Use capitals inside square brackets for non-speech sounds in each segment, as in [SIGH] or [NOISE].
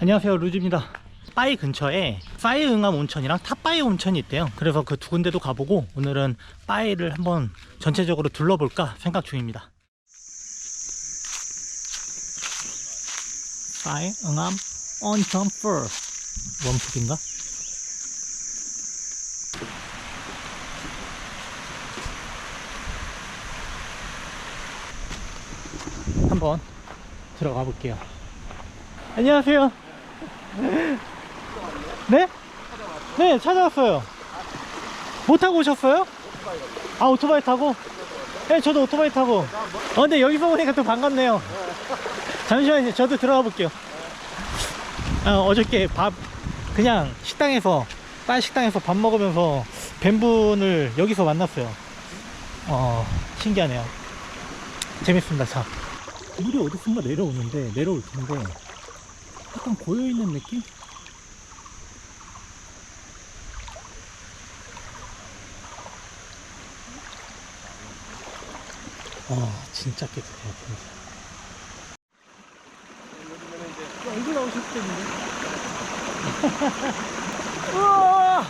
안녕하세요 루즈입니다. 빠이 근처에 빠이 응암 온천이랑 탑바이 온천이 있대요. 그래서 그 두 군데도 가보고 오늘은 빠이를 한번 전체적으로 둘러볼까 생각 중입니다. 빠이 응암 온천 풀 원푸드인가? 한번 들어가 볼게요. 안녕하세요 네? 네 찾아왔어요. 뭐 타고 오셨어요? 아 오토바이 타고? 네 저도 오토바이 타고. 어 근데 여기서 보니까 또 반갑네요. 잠시만요 저도 들어가 볼게요. 아, 어저께 밥 그냥 식당에서 딴 식당에서 밥 먹으면서 뱀분을 여기서 만났어요. 어 신기하네요. 재밌습니다 자. 물이 어디선가 내려오는데 내려올 텐데 약간 고여있는 느낌? 아 진짜 깨끗해요 진짜. 얼굴 나오실 텐데. [LAUGHS] 우와!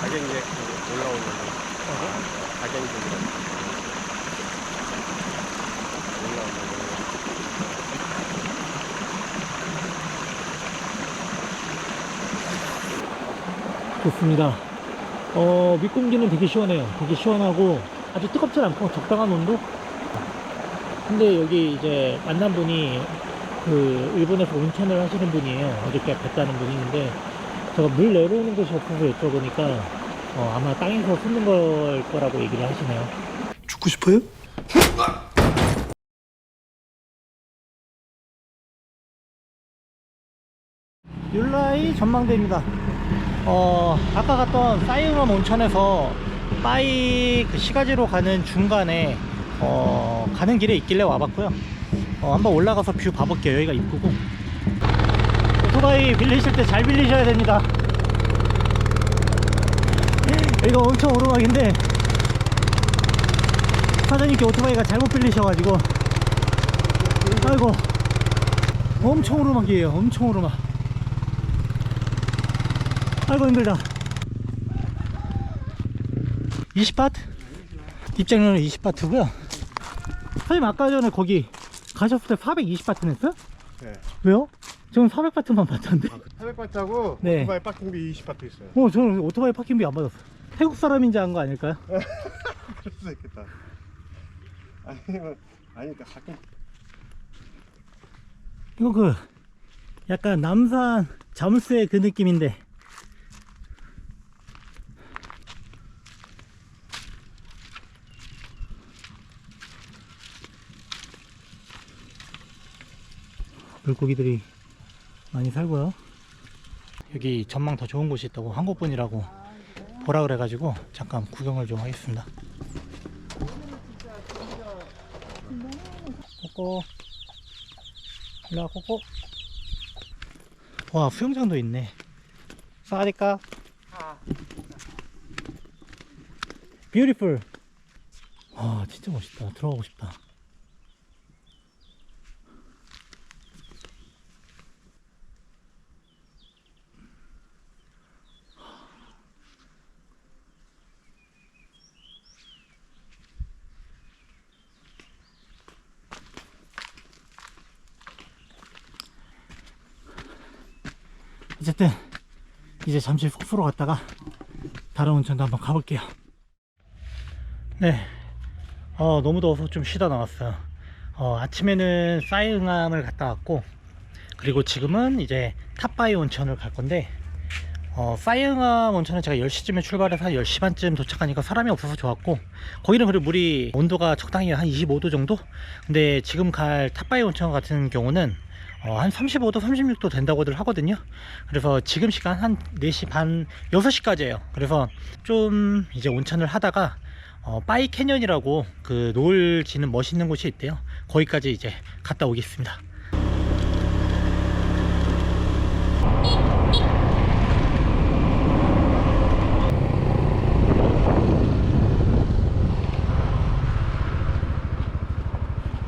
가격이 올라오는 거. 가격이 좀 올라오는 거. 좋습니다. 어 밑공기는 되게 시원해요. 되게 시원하고 아주 뜨겁지 않고 적당한 온도? 근데 여기 이제 만난 분이 그 일본에서 온천을 하시는 분이에요. 어저께 뵀다는 분이 있는데 제가 물 내려오는 곳이 없어서 여쭤보니까 어, 아마 땅에서 솟는 걸 거라고 얘기를 하시네요. 죽고 싶어요? 율라이 전망대입니다. 어, 아까 갔던 사이응암 온천에서 빠이 그 시가지로 가는 중간에 어, 가는 길에 있길래 와봤고요. 어, 한번 올라가서 뷰 봐볼게요. 여기가 이쁘고. 오토바이 빌리실 때 잘 빌리셔야 됩니다. 여기가 엄청 오르막인데 사장님께 오토바이가 잘못 빌리셔가지고 아이고 엄청 오르막이에요. 엄청 오르막. 아이고 힘들다 20바트? 입장료는 20바트고요 선생님 아까 전에 거기 가셨을 때 420바트 냈어요? 네. 왜요? 저는 400바트만 받았는데 400바트하고 네. 오토바이 파킹비 20바트 있어요. 어 저는 오토바이 파킹비 안 받았어요 태국 사람인지 한거 아닐까요? [LAUGHS] 그럴 수도 있겠다. 아니면 아니까 가끔 이거 그 약간 남산 자물쇠 그 느낌인데 물고기들이 많이 살고요. 여기 전망 더 좋은 곳이 있다고 한국분이라고 보라 그래가지고 잠깐 구경을 좀 하겠습니다. 꼬꼬. 일로와 꼬꼬. 와 수영장도 있네. 사와디까? 뷰티풀 와 진짜 멋있다. 들어가고 싶다 어쨌든 이제 잠시 숙소로 갔다가 다른 온천도 한번 가볼게요. 네. 어, 너무 더워서 좀 쉬다 나왔어요. 어, 아침에는 사이응암을 갔다 왔고 그리고 지금은 이제 탑바이 온천을 갈 건데 어, 사이응암 온천은 제가 10시쯤에 출발해서 한 10시 반쯤 도착하니까 사람이 없어서 좋았고 거기는 그리고 물이 온도가 적당히 한 25도 정도? 근데 지금 갈 탑바이 온천 같은 경우는 어, 한 35도, 36도 된다고들 하거든요. 그래서 지금 시간 한 4시 반, 6시까지예요. 그래서 좀 이제 온천을 하다가 어, 빠이 캐년이라고 그 노을 지는 멋있는 곳이 있대요. 거기까지 이제 갔다 오겠습니다.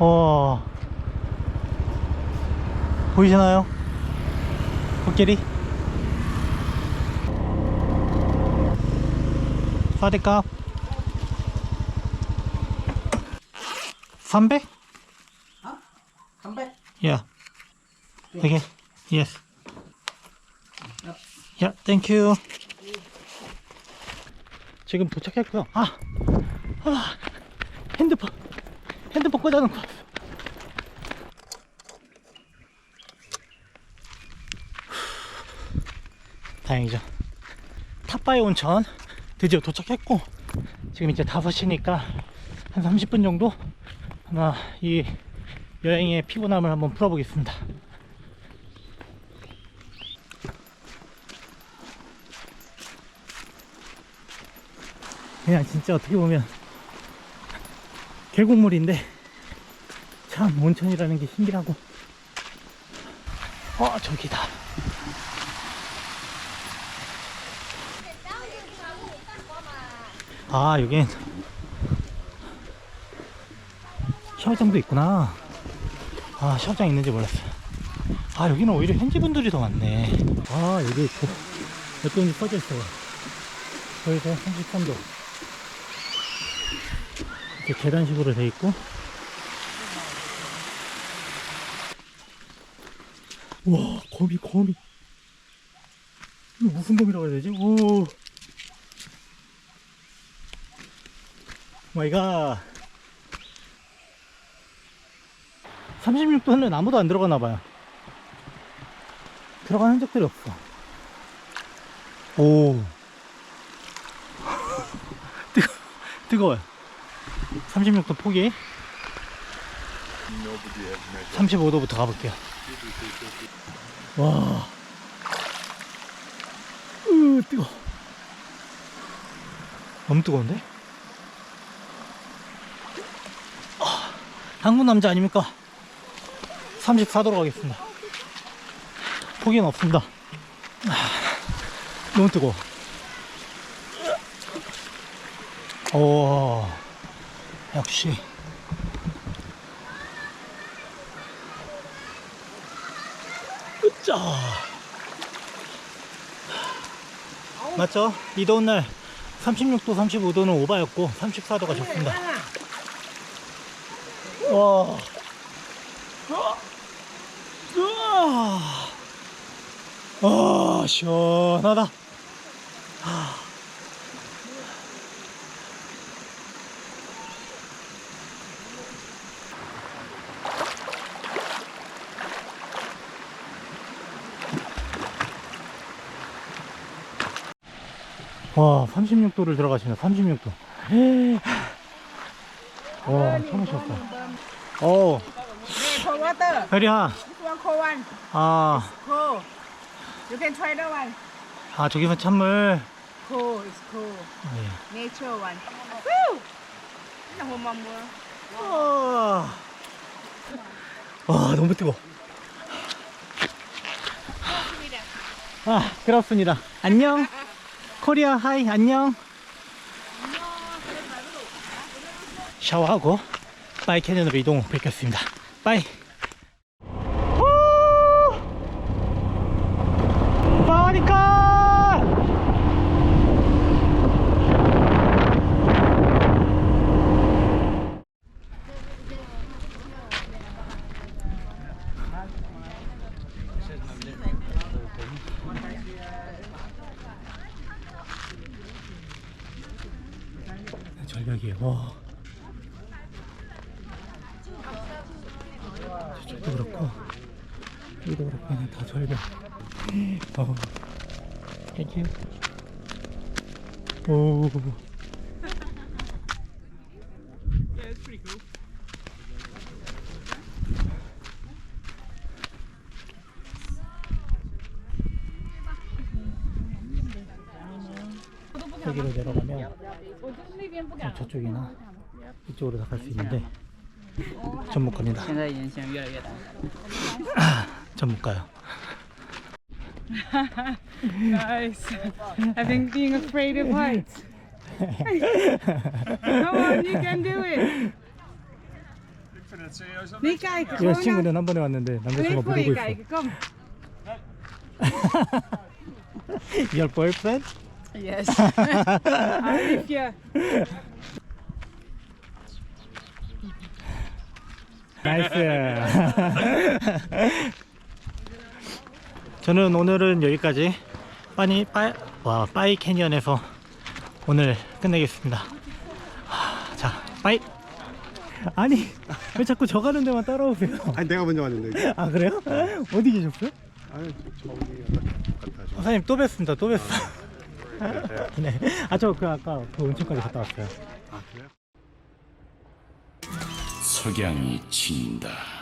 어, 보이시나요? 코끼리? 사대값 300? Come back. Yeah. Okay. Yes. Yeah, thank you. 지금 도착했고요. 아, 아, 핸드폰, 핸드폰 꽂아놓고. 왔어요. 후, 다행이죠. 탑바이 온천 드디어 도착했고 지금 이제 5시니까 한 30분 정도 아마 이 여행의 피곤함을 한번 풀어보겠습니다. 그냥 진짜 어떻게 보면 계곡물인데 참 온천이라는 게 신기하고 어 저기다 아 여긴 샤워장도 있구나. 아 샤워장 있는지 몰랐어요. 아 여기는 오히려 현지분들이 더 많네. 아 여기 있고 몇 돈이 써져 있어요. 거기서 33도. 이렇게 계단식으로 돼 있고. 와 거미 거미. 이거 무슨 거미라고 해야 되지? 오 마이 갓 36도는 아무도 안 들어가나 봐요. 들어간 흔적들이 없어. 오. [LAUGHS] 뜨거, 뜨거워요. 36도 포기. 35도부터 가볼게요. 와. 으, 뜨거. 너무 뜨거운데? 한국 남자 아닙니까? 34도로 가겠습니다. 포기는 없습니다. 아, 너무 뜨거워. 오, 역시. 으짜. 맞죠? 이 더운 날 36도, 35도는 오바였고 34도가 좋습니다. 와. 아, 시원하다. 와, 36도를 들어가시네, 36도. 와. 오, Hey, cold water. 혜리야. This one cold one. 아, Cold. You can try that one. 아, 저기서 찬물. Cold. It's cold. 예. Nature one. Woo! Nó hôm mong mưa. 와, 와 너무 뜨거. 아, 그렇습니다. 안녕. 코리아 하이 안녕. 샤워하고 바이 캐년으로 이동 뵙겠습니다. 바이. 바니까. 절벽이에요. 와. 저쪽도 그렇고 여기도 그렇고 그냥 다 절벽. 어. 땡큐. 오. 여기로 내려가면 저쪽이나 이쪽으로 다 갈 수 있는데 전문가입니다. 전 못 가요. nice. I think being afraid of heights. Come on, you can do it. Nee, kijken. 이 Gewoon 친구는 한 번에 왔는데 남자친구가 voor 모르고 je 있어. kijken. Kom. Your boyfriend? Yes. Alifje. 나이스. [LAUGHS] 저는 오늘은 여기까지 빠니 빠, 와, 빠이 캐니언에서 오늘 끝내겠습니다. 하, 자, 빠이. 아니, 왜 자꾸 저 가는 데만 따라오세요? 아니 내가 먼저 왔는데. 아, 그래요? 어디 계셨어요? 아니 저기 갔다 좀. 선생님 또 뵀습니다. 또 뵀어. [LAUGHS] 네. 아, 저 그 아까 그 온천까지 갔다 왔어요. 아 그래요? 석양이 친다.